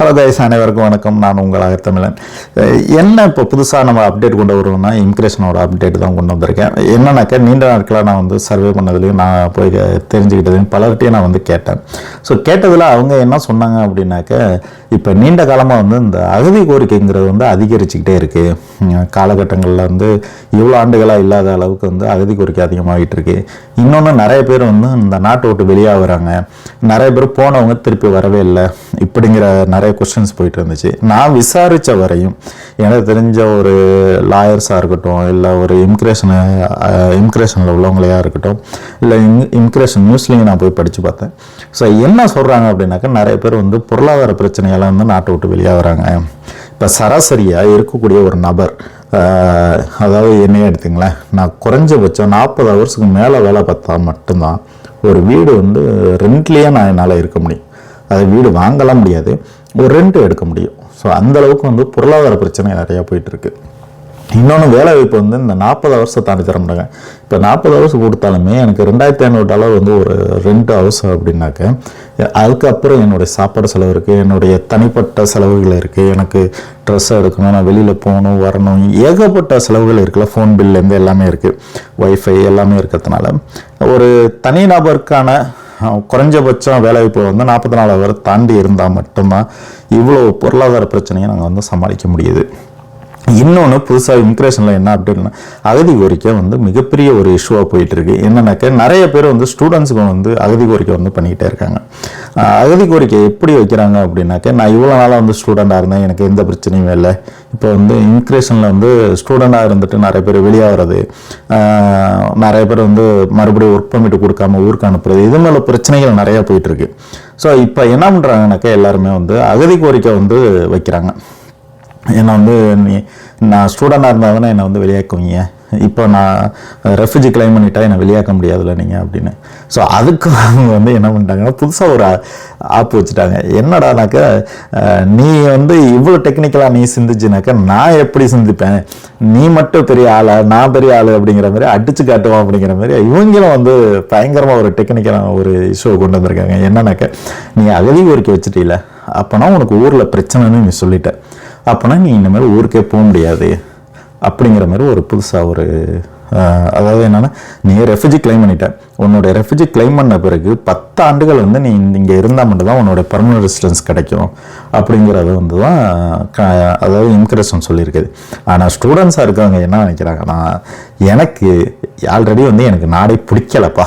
Hello guys அனைவருக்கும் வணக்கம். நான் உங்களாக தமிழன். என்ன இப்போ புதுசாக நம்ம அப்டேட் கொண்டு வருவோம்னா இமிக்ரேஷனோட அப்டேட் தான் கொண்டு வந்திருக்கேன். என்னன்னாக்கா நீண்ட நாட்களாக நான் வந்து சர்வே பண்ணதுலையும் நான் போய் தெரிஞ்சுக்கிட்டதையும் பலர்கிட்டையும் நான் வந்து கேட்டேன். ஸோ கேட்டதில் அவங்க என்ன சொன்னாங்க அப்படின்னாக்க இப்போ நீண்ட காலமாக வந்து இந்த அகதி கோரிக்கைங்கிறது வந்து அதிகரிச்சுக்கிட்டே இருக்குது காலகட்டங்களில் வந்து இவ்வளோ ஆண்டுகளாக இல்லாத அளவுக்கு வந்து அகதி கோரிக்கை அதிகமாகிட்டு இருக்கு. இன்னொன்று நிறைய பேர் வந்து இந்த நாட்டை விட்டு வெளியாகிறாங்க. நிறைய பேர் போனவங்க திருப்பி வரவே இல்லை. இப்படிங்கிற நிறைய கொஸ்டின்ஸ் போயிட்டு இருந்துச்சு நான் விசாரித்த வரையும் எனக்கு தெரிஞ்ச ஒரு லாயர்ஸாக இருக்கட்டும் இல்லை ஒரு இமிக்ரேஷன் இமிக்ரேஷனில் உள்ளவங்களையா இருக்கட்டும் இல்லை இமிக்ரேஷன் நியூஸ்லேயும் நான் போய் படித்து பார்த்தேன். ஸோ என்ன சொல்கிறாங்க அப்படின்னாக்கா நிறைய பேர் வந்து பொருளாதார பிரச்சனையெல்லாம் வந்து நாட்டை விட்டு வெளியாகிறாங்க இப்போ சராசரியாக இருக்கக்கூடிய ஒரு நபர் அதாவது என்னையே எடுத்துங்களேன் நான் குறைஞ்சபட்சம் நாற்பது ஹவர்ஸுக்கு மேலே வேலை பார்த்தா மட்டும்தான் ஒரு வீடு வந்து ரெண்ட்லேயே நான் என்னால் இருக்க முடியும். அது வீடு வாங்கலாம் முடியாது. ஒரு ரெண்ட்டு எடுக்க முடியும். ஸோ அந்த அளவுக்கு வந்து பொருளாதார பிரச்சனை நிறையா போயிட்டுருக்கு. இன்னொன்று வேலை வாய்ப்பு வந்து இந்த நாற்பது ஹவர்ஸை தாண்டி தர மாட்டாங்க. இப்போ நாற்பது ஹவர்ஸ் கொடுத்தாலுமே எனக்கு ரெண்டாயிரத்தி ஐநூறு டாலர் வந்து ஒரு ரெண்டு ஹவர்ஸ் அப்படின்னாக்க அதுக்கப்புறம் என்னுடைய சாப்பாடு செலவு இருக்குது என்னுடைய தனிப்பட்ட செலவுகள் இருக்குது எனக்கு ட்ரெஸ் எடுக்கணும் நான் வெளியில் போகணும் வரணும் ஏகப்பட்ட செலவுகள் இருக்குல்ல ஃபோன் பில்லேருந்து எல்லாமே இருக்குது ஒய்ஃபை எல்லாமே இருக்கிறதுனால. ஒரு தனி நபருக்கான குறைஞ்சபட்சம் வேலைவாய்ப்பு வந்து நாற்பத்தி நாலு ஹவர் தாண்டி இருந்தால் மட்டும்தான் இவ்வளோ பொருளாதார பிரச்சனையை நாங்கள் வந்து சமாளிக்க முடியுது. இன்னொன்று புதுசாக இமிக்ரேஷனில் என்ன அப்டேட்னா அகதி கோரிக்கை வந்து மிகப்பெரிய ஒரு இஷ்யூவாக போயிட்டுருக்கு. என்னென்னாக்கா நிறைய பேர் வந்து ஸ்டூடெண்ட்ஸுக்கு வந்து அகதி கோரிக்கை வந்து பண்ணிக்கிட்டே இருக்காங்க. அகதி கோரிக்கை எப்படி வைக்கிறாங்க அப்படின்னாக்க நான் இவ்வளோ நாளாக வந்து ஸ்டூடெண்ட்டாக இருந்தேன் எனக்கு எந்த பிரச்சனையும் இல்லை. இப்போ வந்து இமிக்ரேஷனில் வந்து ஸ்டூடெண்டாக இருந்துட்டு நிறைய பேர் வெளியாகிறது நிறைய பேர் வந்து மறுபடியும் ஒர்க் பர்மிட் கொடுக்காம ஊருக்கு அனுப்புறது இது மேலே பிரச்சனைகள் நிறையா போயிட்டுருக்கு. ஸோ இப்போ என்ன பண்ணுறாங்கனாக்கா எல்லாருமே வந்து அகதி கோரிக்கை வந்து வைக்கிறாங்க. என்னை வந்து நீ நான் ஸ்டூடெண்டாக இருந்தால் தானே என்னை வந்து வெளியாக்குவீங்க இப்போ நான் ரெஃப்யூஜி கிளைம் பண்ணிட்டா என்னை வெளியாக்க முடியாதுல்ல நீங்கள் அப்படின்னு. ஸோ அதுக்கு அவங்க வந்து என்ன பண்ணிட்டாங்கன்னா புதுசாக ஒரு ஆப் வச்சுட்டாங்க. என்னடானாக்கா நீ வந்து இவ்வளோ டெக்னிக்கலாக நீ சிந்திச்சுனாக்கா நான் எப்படி சிந்திப்பேன்? நீ மட்டும் பெரிய ஆளா நான் பெரிய ஆள் அப்படிங்கிற மாதிரி அடிச்சு காட்டுவோம் அப்படிங்கிற மாதிரி இவங்களும் வந்து பயங்கரமாக ஒரு டெக்னிக்கலான ஒரு இஷ்யூ கொண்டு வந்திருக்காங்க. என்னன்னாக்கா நீ அகதி கோரிக்கை வச்சுட்டீல அப்போனா உனக்கு ஊரில் பிரச்சனைன்னு நீ சொல்லிட்ட. அப்போனா நீ இந்தமாதிரி ஊருக்கே போக முடியாது. அப்படிங்கிற மாதிரி ஒரு புதுசாக ஒரு அதாவது என்னென்னா நீ ரெஃப்யூஜி கிளைம் பண்ணிட்ட. உன்னோட ரெஃப்யூஜி கிளைம் பண்ண பிறகு பத்து ஆண்டுகள் வந்து நீ இங்கே இருந்தால் மட்டும்தான் உன்னோட பர்மனன்ட் ரெசிடென்ஸ் கிடைக்கும். அப்படிங்கிறது வந்து தான் க- அதாவது இமிக்ரேஷன் சொல்லியிருக்குது. ஆனால் ஸ்டூடெண்ட்ஸாக இருக்கவங்க என்ன நினைக்கிறாங்கன்னா எனக்கு ஆல்ரெடி வந்து எனக்கு நாடே பிடிக்கலப்பா.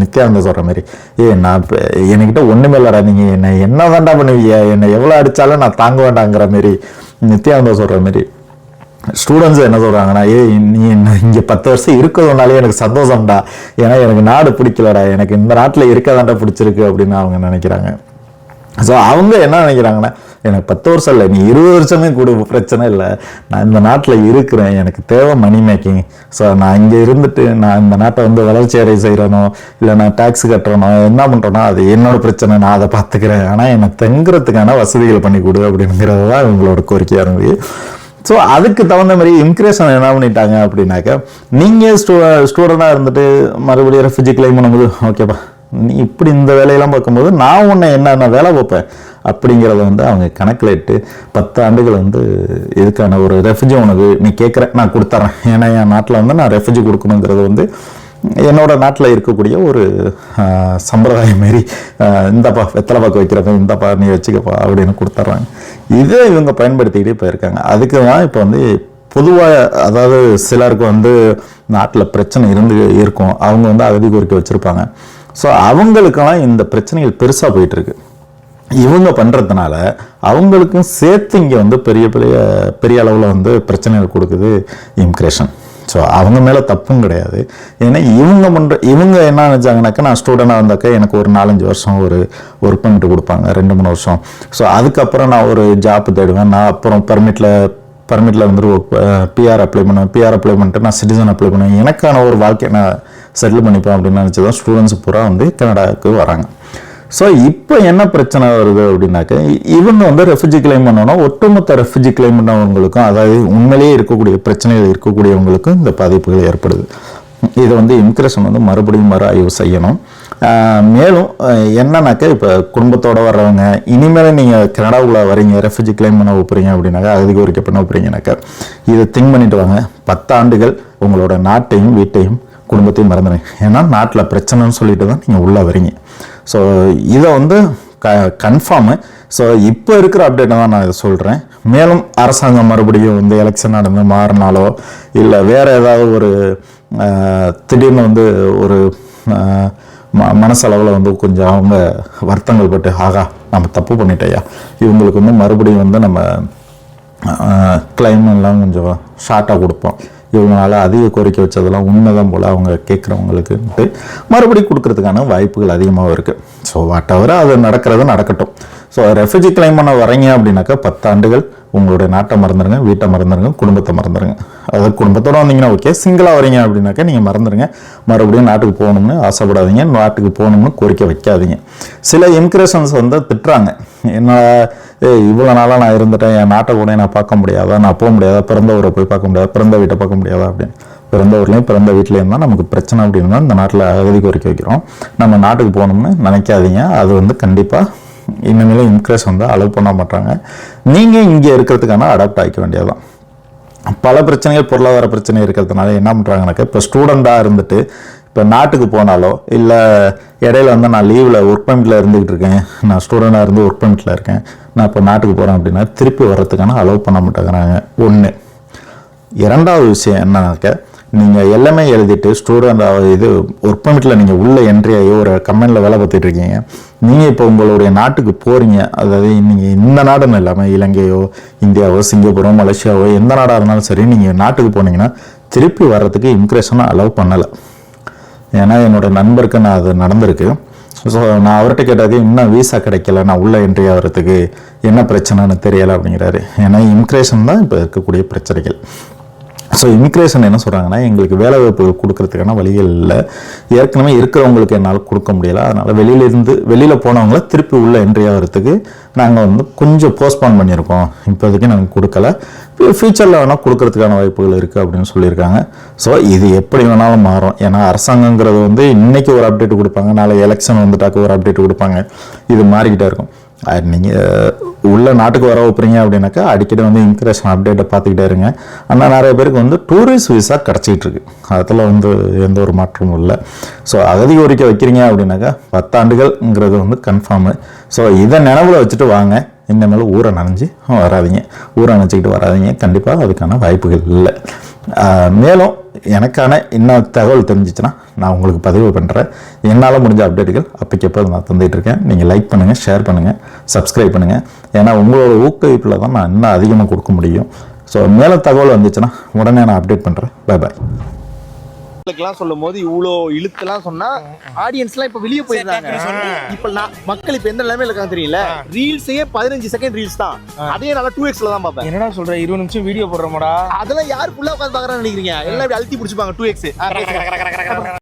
நித்யானந்த சொல்கிற மாதிரி. ஏ நான் இப்போ என்கிட்ட ஒன்றுமே இல்லைடா நீங்கள் என்னை என்ன வேண்டாம் பண்ணுவீங்க? என்னை எவ்வளோ அடித்தாலும் நான் தாங்க வேண்டாங்கிற மாரி நித்யானந்தா சொல்கிற மாதிரி. ஸ்டூடெண்ட்ஸ் என்ன சொல்கிறாங்கன்னா ஏ நீ என்ன இங்கே பத்து வருஷம் இருக்கிறதுனாலே எனக்கு சந்தோஷம்டா. ஏன்னா எனக்கு நாடு பிடிக்கலடா. எனக்கு இந்த நாட்டில் இருக்கதாண்டா பிடிச்சிருக்கு அப்படின்னு அவங்க நினைக்கிறாங்க. ஸோ அவங்க என்ன நினைக்கிறாங்கன்னா எனக்கு பத்து வருஷம் இல்லை நீ இருபது வருஷமே கூட பிரச்சனை இல்லை. நான் இந்த நாட்டில் இருக்கிறேன் எனக்கு தேவை மணி மேக்கிங் ஸோ நான் இங்கே இருந்துட்டு நான் இந்த நாட்டை வந்து வளர்ச்சி அடைய செய்கிறனோ இல்லை நான் டேக்ஸ் கட்டுறனோ என்ன பண்ணுறேனோ அது என்னோட பிரச்சனை நான் அதை பார்த்துக்கிறேன். ஆனால் எனக்கு தங்குறதுக்கான வசதிகள் பண்ணி கொடு அப்படிங்கிறது தான் இவங்களோட கோரிக்கையாக இருந்தது. ஸோ அதுக்கு தகுந்த மாதிரி இமிக்ரேஷன் என்ன பண்ணிட்டாங்க அப்படின்னாக்கா நீங்கள் ஸ்டூ ஸ்டூடெண்டாக இருந்துட்டு மறுபடியும் ரெஃப்யூஜி கிளைம் பண்ணும்போது ஓகேப்பா நீ இப்படி இந்த வேலையெல்லாம் பார்க்கும்போது நான் உன்னை என்னென்ன வேலை பார்ப்பேன்? அப்படிங்கிறத வந்து அவங்க கணக்கில் இட்டு பத்து ஆண்டுகள் வந்து இதுக்கான ஒரு ரெஃப்யூஜி உனக்கு நீ கேட்குற நான் கொடுத்துட்றேன் ஏன்னா என் நாட்டில் வந்து நான் ரெஃப்யூஜி கொடுக்கணுங்கிறது வந்து என்னோட நாட்டில் இருக்கக்கூடிய ஒரு சம்பிரதாயம் மாரி இந்தப்பா வெத்தலை பாக்கு வைக்கிறப்ப இந்தப்பா நீ வச்சுக்கப்பா அப்படின்னு கொடுத்துட்றாங்க இதே இவங்க பயன்படுத்திக்கிட்டே போயிருக்காங்க. அதுக்கு தான் இப்போ வந்து பொதுவாக அதாவது சிலருக்கு வந்து நாட்டில் பிரச்சனை இருந்து இருக்கும். அவங்க வந்து அகதி கோரிக்கை வச்சுருப்பாங்க. ஸோ அவங்களுக்கெல்லாம் இந்த பிரச்சனைகள் பெருசாக போயிட்டுருக்கு. இவங்க பண்ணுறதுனால அவங்களுக்கும் சேர்த்து இங்கே வந்து பெரிய பெரிய பெரிய அளவில் வந்து பிரச்சனைகள் கொடுக்குது இமிக்ரேஷன் ஸோ அவங்க மேலே தப்பும் கிடையாது. ஏன்னா இவங்க பண்ணுற இவங்க என்ன நினச்சாங்கனாக்கா நான் ஸ்டூடெண்டாக இருந்தாக்கா எனக்கு ஒரு நாலஞ்சு வருஷம் ஒரு ஒர்க் பண்ணிட்டு கொடுப்பாங்க ரெண்டு மூணு வருஷம். ஸோ அதுக்கப்புறம் நான் ஒரு ஜாப் தேடுவேன். நான் அப்புறம் பர்மிட்டில் பர்மிட்டில் வந்துட்டு பிஆர் அப்ளை பண்ணுவேன். பிஆர் அப்ளை பண்ணிட்டு நான் சிட்டிசன் அப்ளை பண்ணுவேன். எனக்கான ஒரு வாழ்க்கையை நான் செட்டில் பண்ணிப்பேன் அப்படின்னு நினச்சி தான் ஸ்டூடெண்ட்ஸ் பூரா வந்து கனடாவுக்கு வராங்க. ஸோ இப்போ என்ன பிரச்சனை வருது அப்படின்னாக்க இவங்க வந்து ரெஃப்யூஜி கிளைம் பண்ணோன்னா ஒட்டுமொத்த ரெஃப்யூஜி கிளைம் பண்ணவங்களுக்கும் அதாவது உண்மையிலேயே இருக்கக்கூடிய பிரச்சனைகள் இருக்கக்கூடியவங்களுக்கும் இந்த பாதிப்புகள் ஏற்படுது. இதை வந்து இமிக்ரேஷன் வந்து மறுபடியும் மறு ஆய்வு செய்யணும் மேலும் என்னன்னாக்கா இப்போ குடும்பத்தோட வர்றவங்க இனிமேல் நீங்கள் கனடாவுக்குள்ளே வரீங்க ரெஃப்யூஜி கிளைம் பண்ண வைப்பீங்க அப்படின்னாக்கா அதுக்கு கோரிக்கை பண்ண வைப்பீங்கனாக்கா இதை திங்க் பண்ணிட்டு வாங்க. பத்தாண்டுகள் உங்களோட நாட்டையும் வீட்டையும் குடும்பத்தையும் மறந்துடுங்க ஏன்னா நாட்டில் பிரச்சனைன்னு சொல்லிட்டு தான் நீங்கள் உள்ளே வரீங்க. ஸோ இதை வந்து க கன்ஃபார்மு ஸோ இப்போ இருக்கிற அப்டேட்டை தான் நான் இதை சொல்கிறேன் மேலும் அரசாங்கம் மறுபடியும் வந்து எலெக்ஷன் நடந்து மாறினாலோ இல்லை வேறு ஏதாவது ஒரு திடீர்னு வந்து ஒரு ம மனசளவில் வந்து கொஞ்சம் அவங்க வருத்தங்கள் பட்டு ஆகா நம்ம தப்பு பண்ணிட்டோயா இவங்களுக்கு வந்து மறுபடியும் வந்து நம்ம கிளைம் எல்லாம் கொஞ்சம் ஷார்ட்டாக கொடுப்போம். இவங்களால அதிக கோரிக்கை வச்சதெல்லாம் உண்மைதான் போல் அவங்க கேட்குறவங்களுக்குன்ட்டு மறுபடியும் கொடுக்கறதுக்கான வாய்ப்புகள் அதிகமாக இருக்குது ஸோ வாட் எவர் அது நடக்கிறது நடக்கட்டும். ஸோ ரெஃப்யூஜி கிளைம் பண்ண வரீங்க அப்படின்னாக்கா பத்தாண்டுகள் உங்களுடைய நாட்டை மறந்துடுங்க வீட்டை மறந்துடுங்க குடும்பத்தை மறந்துடுங்க அதாவது குடும்பத்தோட வந்தீங்கன்னா ஓகே சிங்கிளாக வரீங்க அப்படின்னாக்கா நீங்கள் மறந்துடுங்க மறுபடியும் நாட்டுக்கு போகணும்னு ஆசைப்படாதீங்க நாட்டுக்கு போகணும்னு கோரிக்கை வைக்காதீங்க. சில இமிக்ரேஷன்ஸ் வந்து திட்டுறாங்க. என்ன ஏய் இவ்வளோ நாளாக நான் இருந்துட்டேன். என் நாட்டை கூட நான் பார்க்க முடியாதா? நான் போக முடியாதா? பிறந்த ஊரை போய் பார்க்க முடியாதா? பிறந்த வீட்டை பார்க்க முடியாதா அப்படின்னு. பிறந்த ஊர்லேயும் பிறந்த வீட்லேயும் தான் நமக்கு பிரச்சனை அப்படின்னு தான் இந்த நாட்டில் அகதி கோரிக்கை வைக்கிறோம். நம்ம நாட்டுக்கு போகணும்னு நினைக்காதீங்க. அது வந்து கண்டிப்பாக இனிமேல் இன்க்ரேஸ் வந்து அலோவ் பண்ண மாட்டாங்க. நீங்கள் இங்கே இருக்கிறதுக்கான அடாப்ட் ஆகிக்க வேண்டியதுதான். பல பிரச்சனைகள் பொருளாதார பிரச்சனை இருக்கிறதுனால என்ன பண்ணுறாங்கனாக்கா இப்போ ஸ்டூடெண்ட்டாக இருந்துட்டு இப்போ நாட்டுக்கு போனாலோ இல்லை இடையில வந்து நான் லீவில் ஒர்க் பர்மிட்டில் இருந்துகிட்டு இருக்கேன் நான் ஸ்டூடெண்டாக இருந்து ஒர்க் பர்மிட்டில் இருக்கேன் நான் இப்போ நாட்டுக்கு போகிறேன் அப்படின்னா திருப்பி வர்றதுக்கான அலோவ் பண்ண மாட்டேங்கிறாங்க. ஒன்று இரண்டாவது விஷயம் என்னன்னாக்க நீங்கள் எல்லாமே எழுதிட்டு ஸ்டூடெண்ட் இது ஒர்க் பர்மிட்டில் நீங்கள் உள்ள என்ட்ரி ஆகி ஒரு கம்பெனியில் வேலை பார்த்துட்டு இருக்கீங்க. நீங்கள் இப்போ உங்களுடைய நாட்டுக்கு போகிறீங்க அதாவது நீங்கள் இந்த நாடுன்னு இல்லாமல் இலங்கையோ இந்தியாவோ சிங்கப்பூரோ மலேசியாவோ எந்த நாடாக இருந்தாலும் சரி நீங்கள் நாட்டுக்கு போனீங்கன்னா திருப்பி வர்றதுக்கு இமிக்ரேஷனை அலோவ் பண்ணலை. ஏன்னா என்னோட நண்பருக்கு நான் அது நடந்திருக்கு. ஸோ நான் அவர்கிட்ட கேட்டது இன்னும் வீசா கிடைக்கல நான் உள்ளே என்ட்ரி ஆகிறதுக்கு என்ன பிரச்சனைன்னு தெரியலை அப்படிங்கிறாரு. ஏன்னா இமிக்ரேஷன் தான் இப்போ இருக்கக்கூடிய பிரச்சனைகள். ஸோ இமிக்ரேஷன் என்ன சொல்கிறாங்கன்னா எங்களுக்கு வேலை வாய்ப்புகள் கொடுக்கறதுக்கான வழிகள் இல்லை. ஏற்கனவே இருக்கிறவங்களுக்கு என்னால் கொடுக்க முடியல. அதனால் வெளியிலேருந்து வெளியில் போனவங்கள திருப்பி உள்ள என்ட்ரி ஆகிறதுக்கு நாங்கள் வந்து கொஞ்சம் போஸ்ட்போன் பண்ணியிருக்கோம். இப்போதைக்கு நாங்கள் கொடுக்கல. ஃபியூச்சரில் வேணால் கொடுக்கறதுக்கான வாய்ப்புகள் இருக்குது அப்படின்னு சொல்லியிருக்காங்க. ஸோ இது எப்படி வேணாலும் மாறும். ஏன்னா அரசாங்கங்கிறது வந்து இன்றைக்கி ஒரு அப்டேட் கொடுப்பாங்க. நாளை எலெக்ஷன் வந்துட்டாக்க ஒரு அப்டேட் கொடுப்பாங்க. இது மாறிக்கிட்டே இருக்கும். நீங்கள் உள்ள நாட்டுக்கு வர வைப்பீங்க அப்படின்னாக்கா அடிக்கடி வந்து இன்க்ரேஷன் அப்டேட்டை பார்த்துக்கிட்டே இருங்க. ஆனால் நிறைய பேருக்கு வந்து டூரிஸ்ட் விசா கிடச்சிக்கிட்டு இருக்கு. அதில் வந்து எந்த ஒரு மாற்றமும் இல்லை. ஸோ அகதி கோரிக்கை வைக்கிறீங்க அப்படின்னாக்கா பத்தாண்டுகள்ங்கிறது வந்து கன்ஃபார்மு ஸோ இதை நினைவில் வச்சுட்டு வாங்க. இனிமேல் ஊரை நனைஞ்சு வராதிங்க. ஊரை நினச்சிக்கிட்டு வராதிங்க. கண்டிப்பாக அதுக்கான வாய்ப்புகள் இல்லை. மேலும் எனக்கான இன்னும் தகவல் தெரிஞ்சிச்சுன்னா நான் உங்களுக்கு பதிவு பண்ணுறேன் என்னால் முடிஞ்ச அப்டேட்டுகள் அப்போக்கப்போ நான் தந்துகிட்ருக்கேன் இருக்கேன். நீங்கள் லைக் பண்ணுங்கள் ஷேர் பண்ணுங்கள் சப்ஸ்கிரைப் பண்ணுங்கள் ஏன்னா உங்களோட ஊக்குவிப்பில் தான் நான் இன்னும் அதிகமாக கொடுக்க முடியும். ஸோ மேலே தகவல் வந்துச்சுன்னா உடனே நான் அப்டேட் பண்ணுறேன் பை பாய் மக்களுக்கெல்லாம் சொல்லும் போது இவ்வளோ இழுத்துலாம் சொன்னா ஆடியன்ஸ்லாம் இப்ப வெளியே போயிடுறாங்க இப்ப நான் மக்கள் இப்ப எந்த நிலைமையில இருக்காங்க தெரியல. ரீல்ஸே பதினஞ்சு செகண்ட் ரீல்ஸ் தான். அதே நல்லா டூ எக்ஸ்ல தான் பார்ப்பேன். என்னடா சொல்ற? இருபது நிமிஷம் வீடியோ போடுறோமாடா. அதெல்லாம் யாரு ஃபுல்லா உட்காந்து பாக்குறான்னு நினைக்கிறீங்க? எல்லாம் இப்படி அழுத்தி பிடிச்சிப்பாங்க டூ எக்ஸ்